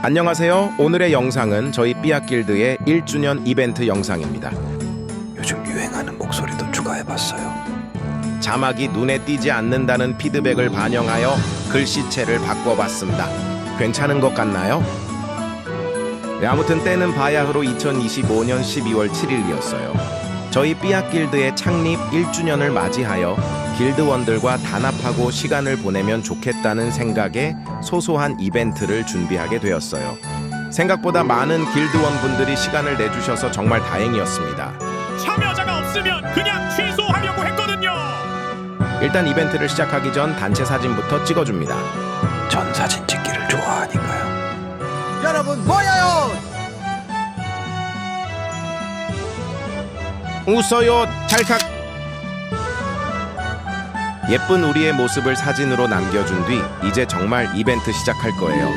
안녕하세요. 오늘의 영상은 저희 삐약길드의 1주년 이벤트 영상입니다. 요즘 유행하는 목소리도 추가해봤어요. 자막이 눈에 띄지 않는다는 피드백을 반영하여 글씨체를 바꿔봤습니다. 괜찮은 것 같나요? 네, 아무튼 때는 바야흐로 2025년 12월 7일이었어요. 저희 삐약길드의 창립 1주년을 맞이하여 길드원들과 단합하고 시간을 보내면 좋겠다는 생각에 소소한 이벤트를 준비하게 되었어요. 생각보다 많은 길드원 분들이 시간을 내주셔서 정말 다행이었습니다. 참여자가 없으면 그냥 취소하려고 했거든요. 일단 이벤트를 시작하기 전 단체 사진부터 찍어줍니다. 전 사진 찍기를 좋아하니까요. 여러분 모여 웃어요 찰칵 예쁜 우리의 모습을 사진으로 남겨준 뒤 이제 정말 이벤트 시작할 거예요.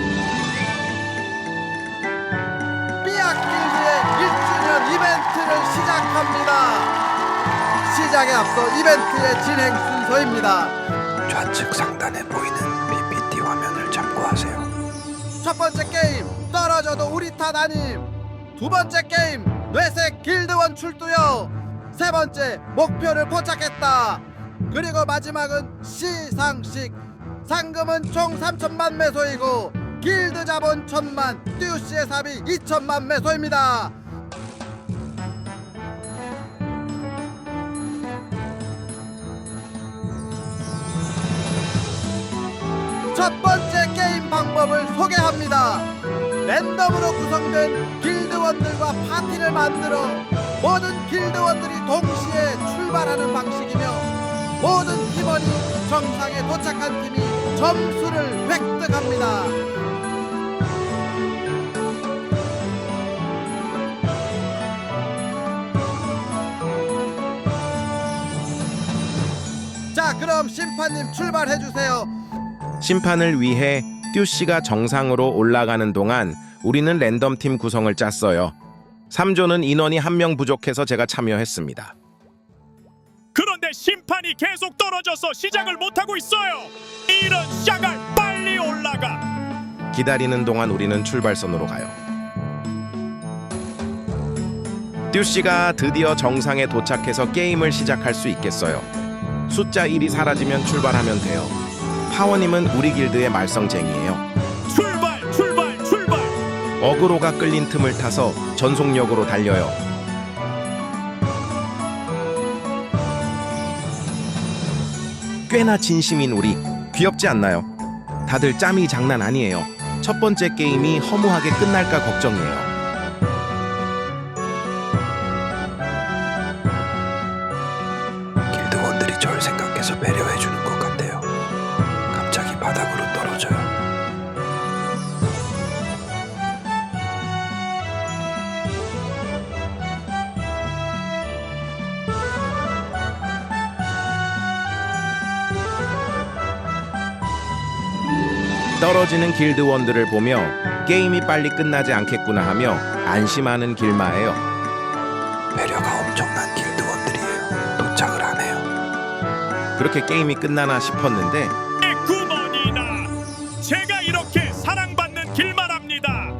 삐약길드의 1주년 이벤트를 시작합니다. 시작에 앞서 이벤트의 진행 순서입니다. 좌측 상단에 보이는 PPT 화면을 참고하세요. 첫 번째 게임 떨어져도 우리 탓 아님. 두 번째 게임 뇌색 길드원 출두요. 세 번째 목표를 포착했다. 그리고 마지막은 시상식. 상금은 총 3천만 매소이고 길드 자본 1천만, 듀씨의 삽이 2천만 매소입니다. 첫 번째 게임 방법을 소개합니다. 랜덤으로 구성된 길드원들과 파티를 만들어 모든 길드원들이 동시에 출발하는 방식이며 모든 팀원이 정상에 도착한 팀이 점수를 획득합니다. 자, 그럼 심판님 출발해 주세요. 심판을 위해 듀 씨가 정상으로 올라가는 동안 우리는 랜덤 팀 구성을 짰어요. 3조는 인원이 한 명 부족해서 제가 참여했습니다. 그런데 심판이 계속 떨어져서 시작을 못하고 있어요. 이런 샤갈 빨리 올라가. 기다리는 동안 우리는 출발선으로 가요. 듀 씨가 드디어 정상에 도착해서 게임을 시작할 수 있겠어요. 숫자 1이 사라지면 출발하면 돼요. 파워님은 우리 길드의 말썽쟁이에요. 어그로가 끌린 틈을 타서 전속력으로 달려요. 꽤나 진심인 우리 귀엽지 않나요? 다들 짬이 장난 아니에요. 첫 번째 게임이 허무하게 끝날까 걱정이에요. 떨어지는 길드원들을 보며 게임이 빨리 끝나지 않겠구나 하며 안심하는 길마예요. 배려가 엄청난 길드원들이에요. 도착을 안 해요. 그렇게 게임이 끝나나 싶었는데 내 구먼이나 제가 이렇게 사랑받는 길말합니다.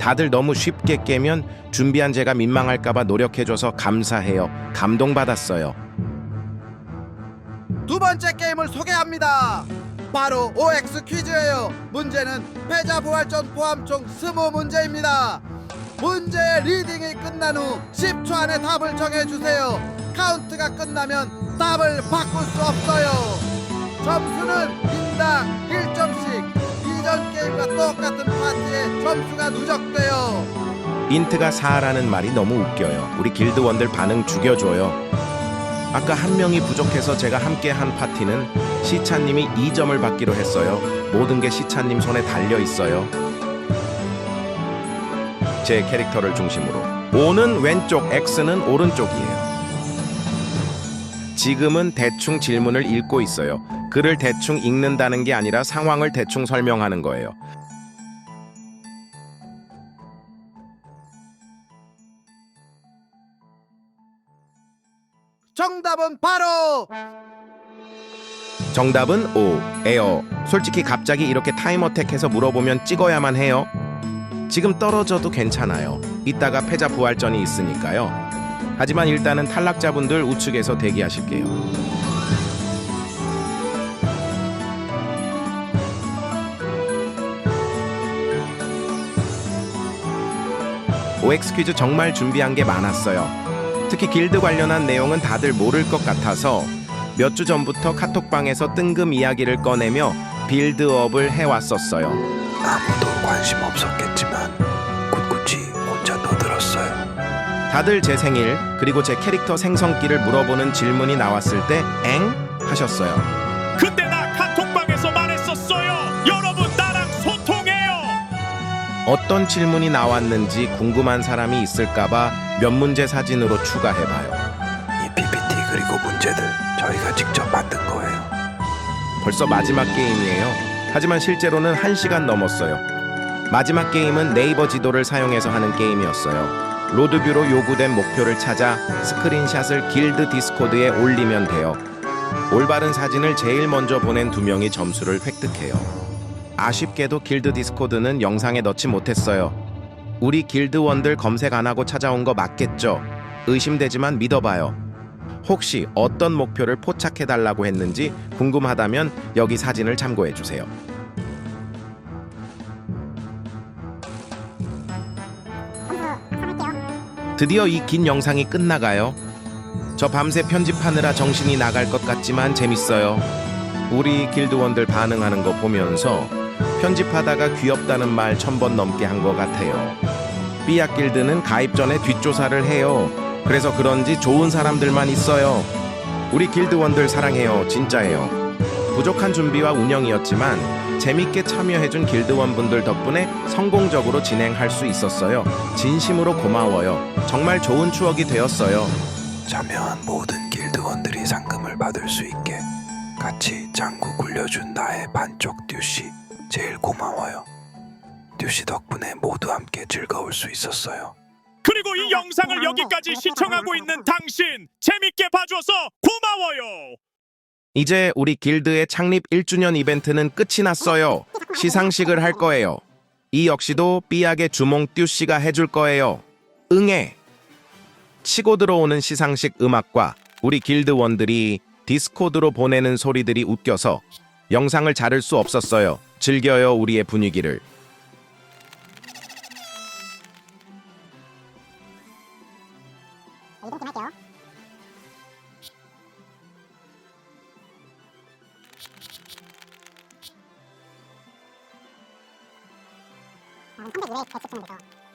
다들 너무 쉽게 깨면 준비한 제가 민망할까봐 노력해줘서 감사해요. 감동받았어요. 두 번째 게임을 소개합니다. 바로 OX 퀴즈예요. 문제는 패자 부활전 포함 총 20문제입니다. 문제 리딩이 끝난 후 10초 안에 답을 정해주세요. 카운트가 끝나면 답을 바꿀 수 없어요. 점수는 인당 1점씩 이전 게임과 똑같은 파티에 점수가 누적돼요. 인트가 4라는 말이 너무 웃겨요. 우리 길드원들 반응 죽여줘요. 아까 한 명이 부족해서 제가 함께 한 파티는 시차님이 2점을 받기로 했어요. 모든 게 시차님 손에 달려 있어요. 제 캐릭터를 중심으로 5는 왼쪽, X는 오른쪽이에요. 지금은 대충 질문을 읽고 있어요. 글을 대충 읽는다는 게 아니라 상황을 대충 설명하는 거예요. 정답은 바로 정답은 O, 에어. 솔직히 갑자기 이렇게 타임어택해서 물어보면 찍어야만 해요. 지금 떨어져도 괜찮아요. 이따가 패자 부활전이 있으니까요. 하지만 일단은 탈락자분들 우측에서 대기하실게요. OX 퀴즈 정말 준비한 게 많았어요. 특히 길드 관련한 내용은 다들 모를 것 같아서 몇 주 전부터 카톡방에서 뜬금 이야기를 꺼내며 빌드업을 해왔었어요. 아무도 관심 없었겠지만 꿋꿋이 혼자 떠들었어요. 다들 제 생일 그리고 제 캐릭터 생성기를 물어보는 질문이 나왔을 때 엥? 하셨어요. 근데 나 카톡방에서 말했었어요. 여러분 나랑 소통해요. 어떤 질문이 나왔는지 궁금한 사람이 있을까봐 몇 문제 사진으로 추가해봐요. 이 PPT 그리고 문제들 저희가 직접 만든 거예요. 벌써 마지막 게임이에요. 하지만 실제로는 1시간 넘었어요. 마지막 게임은 네이버 지도를 사용해서 하는 게임이었어요. 로드뷰로 요구된 목표를 찾아 스크린샷을 길드 디스코드에 올리면 돼요. 올바른 사진을 제일 먼저 보낸 두 명이 점수를 획득해요. 아쉽게도 길드 디스코드는 영상에 넣지 못했어요. 우리 길드원들 검색 안 하고 찾아온 거 맞겠죠? 의심되지만 믿어봐요. 혹시 어떤 목표를 포착해달라고 했는지 궁금하다면 여기 사진을 참고해 주세요. 드디어 이 긴 영상이 끝나가요. 저 밤새 편집하느라 정신이 나갈 것 같지만 재밌어요. 우리 길드원들 반응하는 거 보면서 편집하다가 귀엽다는 말 천 번 넘게 한 것 같아요. 삐약 길드는 가입 전에 뒷조사를 해요. 그래서 그런지 좋은 사람들만 있어요. 우리 길드원들 사랑해요. 진짜예요. 부족한 준비와 운영이었지만 재밌게 참여해준 길드원분들 덕분에 성공적으로 진행할 수 있었어요. 진심으로 고마워요. 정말 좋은 추억이 되었어요. 참여한 모든 길드원들이 상금을 받을 수 있게 같이 짱구 굴려준 나의 반쪽 듀씨 제일 고마워요. 듀씨 덕분에 모두 함께 즐거울 수 있었어요. 그리고 이 영상을 여기까지 시청하고 있는 당신 재밌게 봐줘서 고마워요. 이제 우리 길드의 창립 1주년 이벤트는 끝이 났어요. 시상식을 할 거예요. 이 역시도 삐약의 주몽 듀씨가 해줄 거예요. 응애! 치고 들어오는 시상식 음악과 우리 길드원들이 디스코드로 보내는 소리들이 웃겨서 영상을 자를 수 없었어요. 즐겨요 우리의 분위기를. 네.